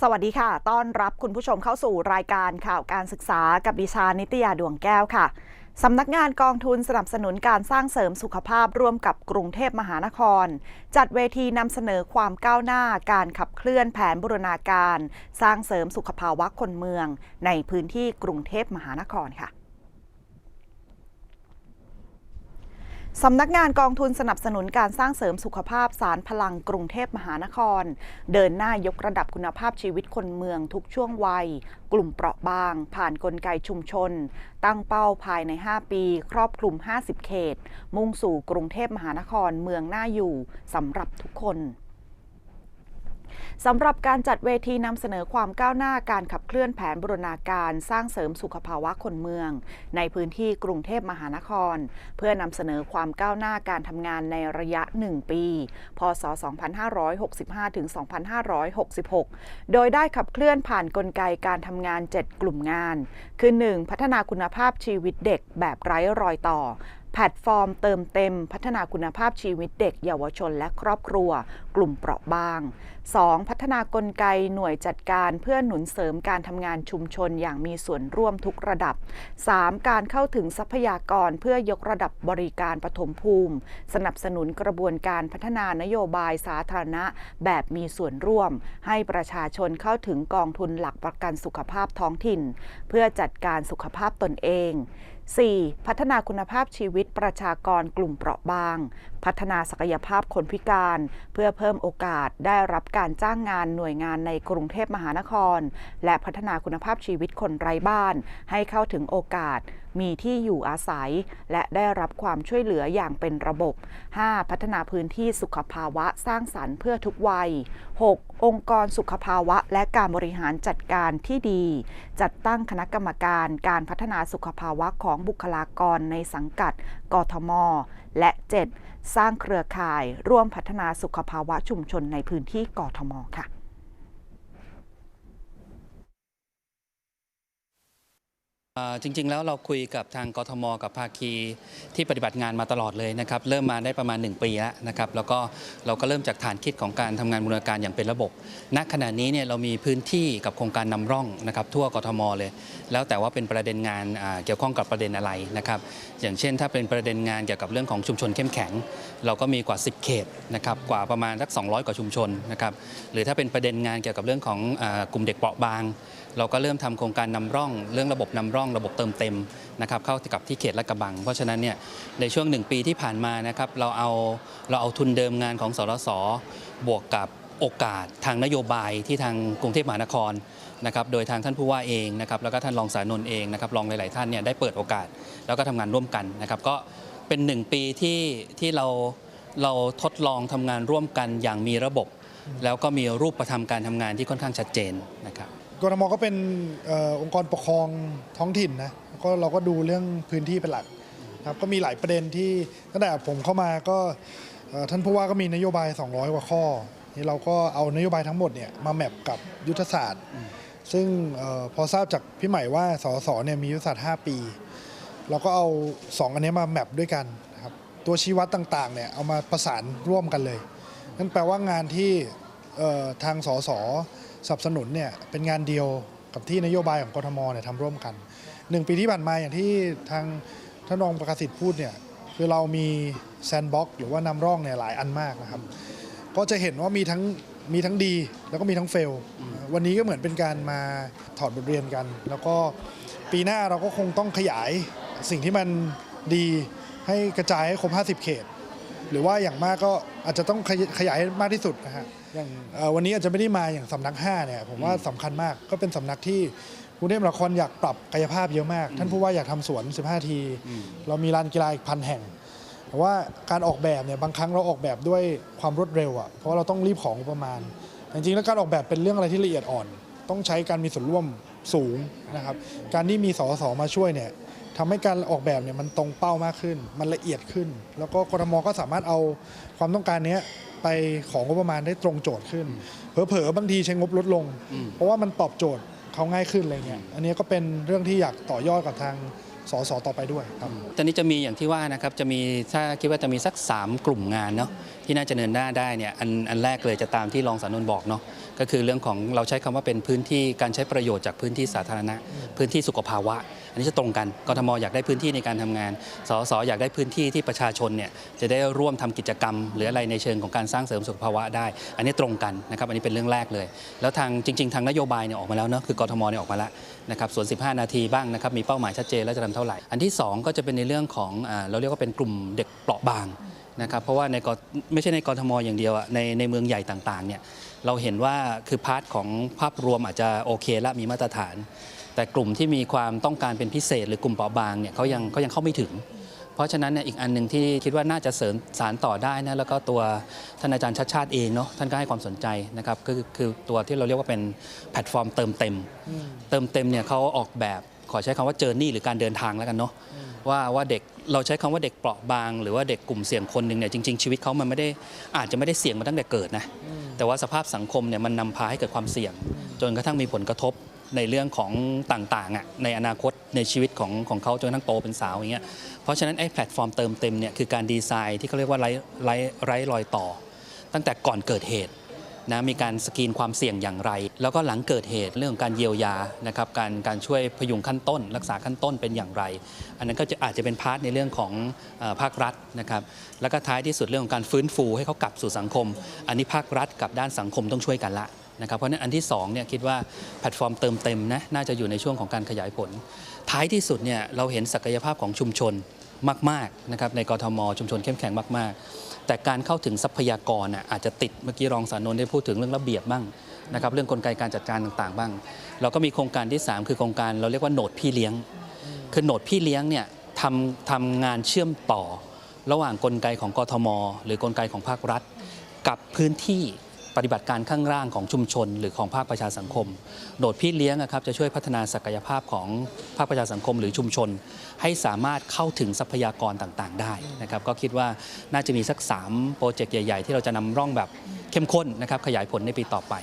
สวัสดีค่ะ ต้อนรับคุณผู้ชมเข้าสู่รายการข่าวการศึกษากับดิชานิตยาดวงแก้วค่ะ สำนักงานกองทุนสนับสนุนการสร้างเสริมสุขภาพร่วมกับกรุงเทพมหานคร จัดเวทีนำเสนอความก้าวหน้าการขับเคลื่อนแผนบูรณาการ สร้างเสริมสุขภาวะคนเมือง ในพื้นที่กรุงเทพมหานครค่ะ สำนักงานกองทุนสนับสนุนการสร้างเสริมสุขภาพสารพลังกรุงเทพมหานคร เดินหน้ายกระดับคุณภาพชีวิตคนเมืองทุกช่วงวัย กลุ่มเปราะบาง ผ่านนกลไกชุมชน ตั้งเป้าภายใน 5 ปี ครอบคลุม 50 เขต มุ่งสู่กรุงเทพมหานครเมืองน่าอยู่สำหรับทุกคน สำหรับการจัดเวทีนำเสนอความก้าวหน้าการขับเคลื่อนแผนบูรณาการสร้างเสริมสุขภาวะคนเมือง ในพื้นที่กรุงเทพมหานคร เพื่อนำเสนอความก้าวหน้าการทำงานในระยะ 1 ปี พศ 2565 ถึง 2566 โดยได้ขับเคลื่อนผ่านนกลไกการทำงาน 7 กลุ่มงาน คือ 1. พัฒนาคุณภาพชีวิตเด็กแบบไร้รอยต่อ แพลตฟอร์มเติมเต็ม พัฒนาคุณภาพชีวิตเด็ก เยาวชน และครอบครัว กลุ่มเปราะบาง 2. พัฒนากลไกหน่วยจัดการเพื่อหนุนเสริมการทำงานชุมชนอย่างมีส่วนร่วมทุกระดับ 3. การเข้าถึงทรัพยากรเพื่อยกระดับบริการปฐมภูมิ สนับสนุนกระบวนการพัฒนานโยบายสาธารณะ แบบมีส่วนร่วม ให้ประชาชนเข้าถึงกองทุนหลักประกันสุขภาพท้องถิ่น เพื่อจัดการสุขภาพตนเอง 4. พัฒนาคุณภาพชีวิตประชากรกลุ่มเปราะบาง พัฒนาศักยภาพคนพิการ เพื่อเพิ่มโอกาสได้รับการจ้างงานหน่วยงานในกรุงเทพมหานคร และพัฒนาคุณภาพชีวิตคนไร้บ้าน ให้เข้าถึงโอกาส มีที่อยู่อาศัย และได้รับความช่วยเหลืออย่างเป็นระบบ 5. พัฒนาพื้นที่สุขภาวะสร้างสรรค์เพื่อทุกวัย 6. องค์กรสุขภาวะและการบริหารจัดการที่ดี จัดตั้งคณะกรรมการการพัฒนาสุขภาวะของบุคลากรในสังกัด กทม และ 7. สร้างเครือข่ายร่วมพัฒนาสุขภาวะชุมชนในพื้นที่กทมค่ะ เอ่อ จริง ๆ แล้วเราคุยกับทางกทม กับภาคีที่ปฏิบัติงานมาตลอดเลยนะครับเริ่มมาได้ประมาณ 1 ปีแล้วนะครับแล้วก็เราก็เริ่มจากฐานคิดของการทำงานบูรณาการอย่างเป็นระบบ ณขณะนี้เนี่ยเรามีพื้นที่กับโครงการนำร่องนะครับทั่วกทมเลย แล้วแต่ว่าเป็นประเด็นงานเกี่ยวข้องกับประเด็นอะไรนะครับอย่างเช่น ถ้าเป็นประเด็นงานเกี่ยวกับเรื่องของชุมชนเข้มแข็ง เราก็มีกว่า 10 เขตนะครับกว่าประมาณสัก200 กว่าชุมชนนะครับหรือถ้าเป็นประเด็นงานเกี่ยวกับเรื่องของกลุ่มเด็กเปราะบาง เราก็เริ่มทำโครงการนำร่อง เรื่องระบบนำร่องระบบเติมเต็มนะครับเข้ากับที่เขตและกระบัง เพราะฉะนั้นเนี่ยในช่วงหนึ่งปีที่ผ่านมานะครับเราเอาเราเอาทุนเดิมงานของสรสบวกกับโอกาสทางนโยบายที่ทางกรุงเทพมหานครนะครับโดยทางท่านผู้ว่าเองนะครับแล้วก็ท่านรองสานนท์เองนะครับรองหลาย ๆ ท่านเนี่ยได้เปิดโอกาส แล้วก็ทำงานร่วมกันนะครับก็เป็นหนึ่งปีที่ที่เราเราทดลองทำงานร่วมกันอย่างมีระบบ แล้วก็มีรูปธรรมการทำงานที่ค่อนข้างชัดเจนนะครับ กทมก็เป็นอองค์กรปกครองท้องถิ่นนะก็เราก็ดูเรื่องพื้นที่เป็นหลักครับก็มีหลายประเด็นที่ตั้งแต่ผมเข้ามาก็ท่านผู้ว่าก็มีนโยบาย 200 กว่าข้อนี่เราก็เอานโยบายทั้งหมดเนี่ยมาแมปกับยุทธศาสตร์ ซึ่งออพอทราบจากพี่ใหม่ว่าสสเนี่ยมียุทธศาสตร์ 5 ปี เราก็เอา 2 อันนี้มาแมปด้วยกันครับตัวชี้วัดต่างๆเนี่ยเอามาประสานร่วมกันเลย นั่นแปลว่างานที่ออทางสส สนับสนุนเนี่ยเป็นงานเดียวกับที่นโยบายของกทมเนี่ยทำร่วมกันหนึ่งปีที่ผ่านมาอย่างที่ทางท่านรองประกาศิทธิ์พูดเนี่ยคือเรามีแซนด์บ็อกหรือว่านำร่องเนี่ยหลายอันมากนะครับ ก็จะเห็นว่ามีทั้งมีทั้งดีแล้วก็มีทั้งเฟล วันนี้ก็เหมือนเป็นการมาถอดบทเรียนกัน แล้วก็ปีหน้าเราก็คงต้องขยายสิ่งที่มันดีให้กระจายให้ครบ 50 เขต หรือว่าอย่างมากก็อาจจะต้องขยายให้มากที่สุดนะฮะ อย่างเอ่อวันนี้อาจจะไม่ได้มาอย่างสำนัก5เนี่ยผมว่าสำคัญมากก็เป็นสำนักที่กรุงเทพมหานครอยากปรับกายภาพเยอะมาก ท่านผู้ว่าอยากทำสวน 15 ที เรามีลานกีฬาอีกพันแห่งแต่ว่าการออกแบบเนี่ยบางครั้งเราออกแบบด้วยความรวดเร็วอะ่ะเพราะว่าเราต้องรีบของงบประมาณ จริงๆแล้วการออกแบบเป็นเรื่องอะไรที่ละเอียดอ่อน ต้องใช้การมีส่วนร่วมสูงนะครับการที่มีสสมาช่วยเนี่ยทำให้การออกแบบเนี่ยมันตรงเป้ามากขึ้น มันละเอียดขึ้น แล้วก็กทมก็สามารถเอาความต้องการเนี้ย ไปของงบประมาณได้ตรงโจทย์ขึ้น เผลอๆบางทีใช้งบลดลง เพราะว่ามันตอบโจทย์เขาง่ายขึ้นอะไรเงี้ยอันนี้ก็เป็นเรื่องที่อยากต่อยอดกับทางสสต่อไปด้วยครับตอนนี้จะมีอย่างที่ว่านะครับจะมีถ้าคิดว่าจะมีสัก 3 กลุ่มงานเนาะ ที่น่าจะเนินหน้าได้เนี่ยอันอันแรกเลยจะตามที่รองสานนท์บอกเนาะก็คือเรื่องของเราใช้คำว่าเป็นพื้นที่การใช้ประโยชน์จากพื้นที่สาธารณะ พื้นที่สุขภาวะ อันนี้จะตรงกันกทมอยากได้พื้นที่ในการทำงานสสอยากได้พื้นที่ที่ประชาชนเนี่ยจะได้ร่วมทำกิจกรรม หรืออะไรในเชิงของการสร้างเสริมสุขภาวะได้ อันนี้ตรงกันนะครับอันนี้เป็นเรื่องแรกเลย แล้วทางจริง ๆ ทางนโยบายเนี่ยออกมาแล้วเนาะคือกทมเนี่ยออกมาแล้วนะครับส่วน 15 นาทีบ้างนะครับมีเป้าหมายชัดเจนแล้วจะทำเท่าไหร่อันที่ 2 ก็จะเป็นในเรื่องของเราเรียกว่าเป็นกลุ่มเด็กเปราะบาง นะครับเพราะว่าในกไม่ใช่ในกทมอย่างเดียวอะในในเมืองใหญ่ต่างๆเนี่ยเราเห็นว่าคือพาร์ทของภาพรวมอาจจะโอเคและมีมาตรฐาน แต่กลุ่มที่มีความต้องการเป็นพิเศษ หรือกลุ่มเปราะบางเนี่ยเขายังเขายังเข้าไม่ถึง เพราะฉะนั้นเนี่ยอีกอันหนึ่งที่คิดว่าน่าจะเสริมสารต่อได้นะแล้วก็ตัวท่านอาจารย์ชัดชาติเองเนาะท่านก็ให้ความสนใจนะครับก็คือคือตัวที่เราเรียกว่าเป็นแพลตฟอร์มเติมเต็ม เติมเต็มเนี่ยเขาออกแบบขอใช้คำว่าเจอร์นี่หรือการเดินทางแล้วกันเนาะ ว่าว่าเด็กเราใช้คำว่าเด็กเปราะบาง หรือว่าเด็กกลุ่มเสี่ยงคนหนึ่งเนี่ยจริง ๆ ชีวิตเขามันไม่ได้อาจจะไม่ได้เสี่ยงมาตั้งแต่เกิดนะแต่ว่าสภาพสังคมเนี่ยมันนำพาให้เกิดความเสี่ยง จนกระทั่งมีผลกระทบในเรื่องของต่างๆอะในอนาคตในชีวิตของของเขาจนกระทั่งโตเป็นสาวอย่างเงี้ยเพราะฉะนั้นไอ้แพลตฟอร์มเติมเต็มเนี่ยคือการดีไซน์ที่เขาเรียกว่าไร้ไร้ไร้รอยต่อ ตั้งแต่ก่อนเกิดเหตุ นะมีการสกรีนความเสี่ยงอย่างไร แล้วก็หลังเกิดเหตุเรื่องของการเยียวยานะครับการการช่วยพยุงขั้นต้น รักษาขั้นต้นเป็นอย่างไร อันนั้นก็จะอาจจะเป็นพาร์ทในเรื่องของอภาครัฐนะครับแล้วก็ท้ายที่สุดเรื่องของการฟื้นฟูให้เขากลับสู่สังคม อันนี้ภาครัฐกับด้านสังคมต้องช่วยกันละนะครับเพราะนั้นอันที่สองเนี่ยคิดว่าแพลตฟอร์มเติมเต็มนะน่าจะอยู่ในช่วงของการขยายผล ท้ายที่สุดเนี่ยเราเห็นศักยภาพของชุมชนมากๆนะครับในกรทมชุมชนเข้มแข็งมาก ๆ แต่การเข้าถึงทรัพยากรอาจจะติดเมื่อกี้รองสารนนท์ได้พูดถึงเรื่องระเบียบบ้างนะครับเรื่องกลไกการจัดการต่างๆ บ้าง เราก็มีโครงการที่ 3 คือโครงการเราเรียกว่าโหนดพี่เลี้ยง คือโหนดพี่เลี้ยงเนี่ยทำทำงานเชื่อมต่อ ระหว่างกลไกของกทม หรือกลไกของภาครัฐ กับพื้นที่ ปฏิบัติการข้างล่างของชุมชน หรือของภาคประชาสังคม โดดพี่เลี้ยงอะครับจะช่วยพัฒนาศักยภาพของภาคประชาสังคม หรือชุมชน ให้สามารถเข้าถึงทรัพยากรต่างๆ ได้นะครับก็คิดว่าน่าจะมีสัก3โปรเจกต์ใหญ่ ๆ ที่เราจะนำร่องแบบเข้มข้นนะครับขยายผลในปีต่อไป